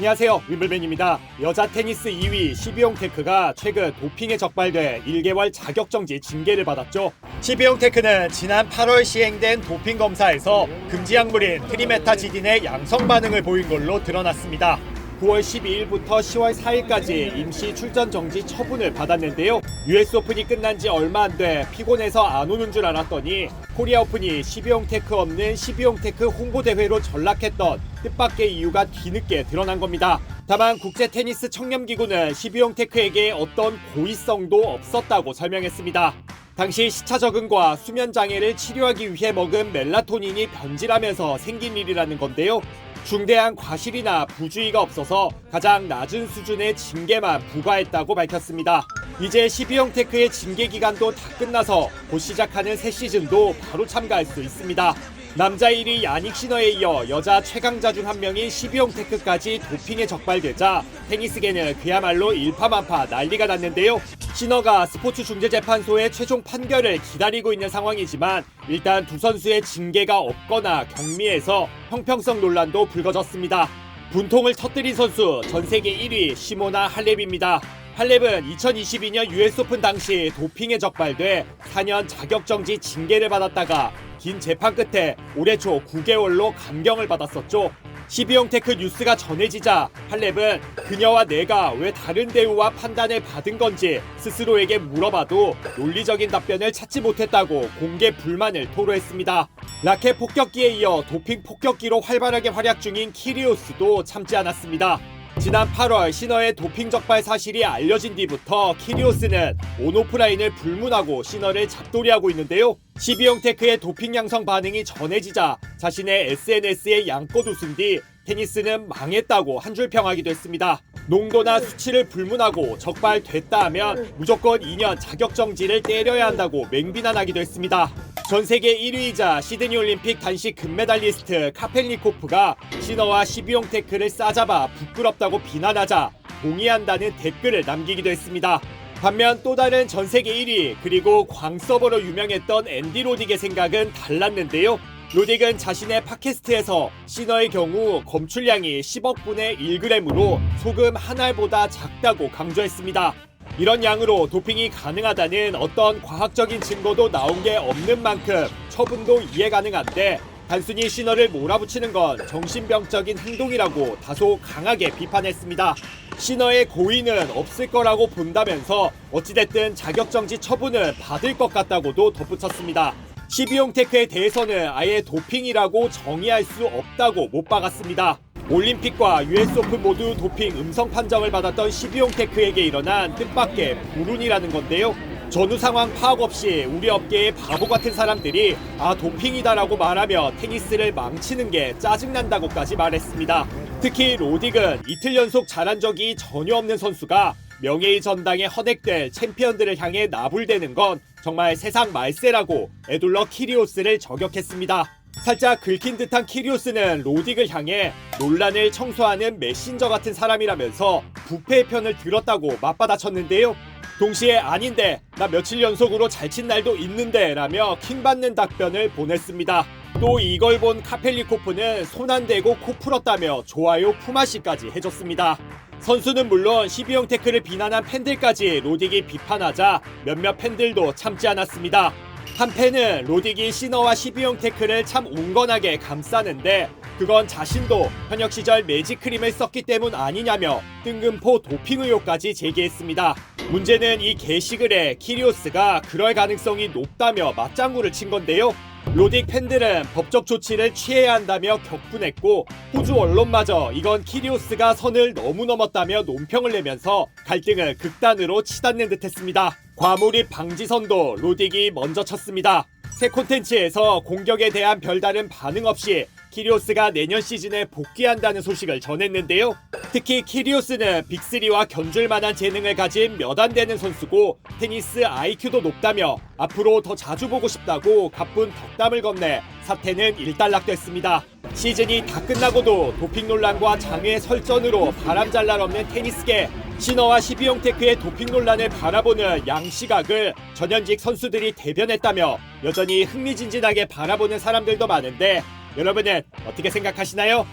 안녕하세요 윈블맨입니다. 여자 테니스 2위 시비용 테크가 최근 도핑에 적발돼 1개월 자격정지 징계를 받았죠. 시비용 테크는 지난 8월 시행된 도핑 검사에서 금지 약물인 트리메타지딘의 양성 반응을 보인 걸로 드러났습니다. 9월 12일부터 10월 4일까지 임시 출전 정지 처분을 받았는데요. US 오픈이 끝난 지 얼마 안 돼 피곤해서 안 오는 줄 알았더니 코리아 오픈이 12용 테크 없는 12용 테크 홍보 대회로 전락했던 뜻밖의 이유가 뒤늦게 드러난 겁니다. 다만 국제 테니스 청렴기구는 12용 테크에게 어떤 고의성도 없었다고 설명했습니다. 당시 시차 적응과 수면 장애를 치료하기 위해 먹은 멜라토닌이 변질하면서 생긴 일이라는 건데요. 중대한 과실이나 부주의가 없어서 가장 낮은 수준의 징계만 부과했다고 밝혔습니다. 이제 12형 테크의 징계 기간도 다 끝나서 곧 시작하는 새 시즌도 바로 참가할 수 있습니다. 남자 1위 야닉 시너에 이어 여자 최강자 중 한 명인 12형 테크까지 도핑에 적발되자 테니스계는 그야말로 일파만파 난리가 났는데요. 시너가 스포츠 중재재판소의 최종 판결을 기다리고 있는 상황이지만 일단 두 선수의 징계가 없거나 경미해서 형평성 논란도 불거졌습니다. 분통을 터뜨린 선수 전 세계 1위 시모나 할렙입니다. 할렙은 2022년 US 오픈 당시 도핑에 적발돼 4년 자격정지 징계를 받았다가 긴 재판 끝에 올해 초 9개월로 감경을 받았었죠. 12형 테크 뉴스가 전해지자 할렙은 그녀와 내가 왜 다른 대우와 판단을 받은 건지 스스로에게 물어봐도 논리적인 답변을 찾지 못했다고 공개 불만을 토로했습니다. 라켓 폭격기에 이어 도핑 폭격기로 활발하게 활약 중인 키리오스도 참지 않았습니다. 지난 8월 신어의 도핑 적발 사실이 알려진 뒤부터 키리오스는 온오프라인을 불문하고 신어를 잡돌이하고 있는데요. 12형 테크의 도핑 양성 반응이 전해지자 자신의 SNS에 양껏 웃은 뒤 테니스는 망했다고 한 줄 평하기도 했습니다. 농도나 수치를 불문하고 적발됐다 하면 무조건 2년 자격정지를 때려야 한다고 맹비난하기도 했습니다. 전 세계 1위이자 시드니 올림픽 단식 금메달리스트 카펠리코프가 신어와 12용 테크를 싸잡아 부끄럽다고 비난하자 동의한다는 댓글을 남기기도 했습니다. 반면 또 다른 전 세계 1위 그리고 광서버로 유명했던 앤디 로딕의 생각은 달랐는데요. 로딕은 자신의 팟캐스트에서 시너의 경우 검출량이 10억 분의 1g으로 소금 한 알보다 작다고 강조했습니다. 이런 양으로 도핑이 가능하다는 어떤 과학적인 증거도 나온 게 없는 만큼 처분도 이해 가능한데 단순히 신어를 몰아붙이는 건 정신병적인 행동이라고 다소 강하게 비판했습니다. 신어의 고의는 없을 거라고 본다면서 어찌됐든 자격정지 처분은 받을 것 같다고도 덧붙였습니다. 12용 테크에 대해서는 아예 도핑이라고 정의할 수 없다고 못 박았습니다. 올림픽과 US 오픈 모두 도핑 음성 판정을 받았던 12용 테크에게 일어난 뜻밖의 불운이라는 건데요. 전후 상황 파악 없이 우리 업계의 바보 같은 사람들이 아 도핑이다라고 말하며 테니스를 망치는 게 짜증난다고까지 말했습니다. 특히 로딕은 이틀 연속 잘한 적이 전혀 없는 선수가 명예의 전당에 허넥될 챔피언들을 향해 나불대는 건 정말 세상 말세라고 에둘러 키리오스를 저격했습니다. 살짝 긁힌 듯한 키리오스는 로딕을 향해 논란을 청소하는 메신저 같은 사람이라면서 부패의 편을 들었다고 맞받아쳤는데요. 동시에 아닌데 나 며칠 연속으로 잘 친 날도 있는데 라며 킹받는 답변을 보냈습니다. 또 이걸 본 카펠리코프는 손 안 대고 코 풀었다며 좋아요 품앗이까지 해줬습니다. 선수는 물론 12형 태클을 비난한 팬들까지 로딕이 비판하자 몇몇 팬들도 참지 않았습니다. 한 팬은 로딕이 시너와 12형 태클을 참 온건하게 감싸는데 그건 자신도 현역 시절 매직 크림을 썼기 때문 아니냐며 뜬금포 도핑 의혹까지 제기했습니다. 문제는 이 게시글에 키리오스가 그럴 가능성이 높다며 맞장구를 친 건데요. 로딕 팬들은 법적 조치를 취해야 한다며 격분했고 호주 언론마저 이건 키리오스가 선을 너무 넘었다며 논평을 내면서 갈등을 극단으로 치닫는 듯했습니다. 과몰입 방지선도 로딕이 먼저 쳤습니다. 새 콘텐츠에서 공격에 대한 별다른 반응 없이 키리오스가 내년 시즌에 복귀한다는 소식을 전했는데요. 특히 키리오스는 빅3와 견줄 만한 재능을 가진 몇 안 되는 선수고 테니스 IQ도 높다며 앞으로 더 자주 보고 싶다고 가쁜 덕담을 건네 사태는 일단락됐습니다. 시즌이 다 끝나고도 도핑 논란과 장외 설전으로 바람잘 날 없는 테니스계 신어와 12용 테크의 도핑 논란을 바라보는 양 시각을 전현직 선수들이 대변했다며 여전히 흥미진진하게 바라보는 사람들도 많은데 여러분은 어떻게 생각하시나요?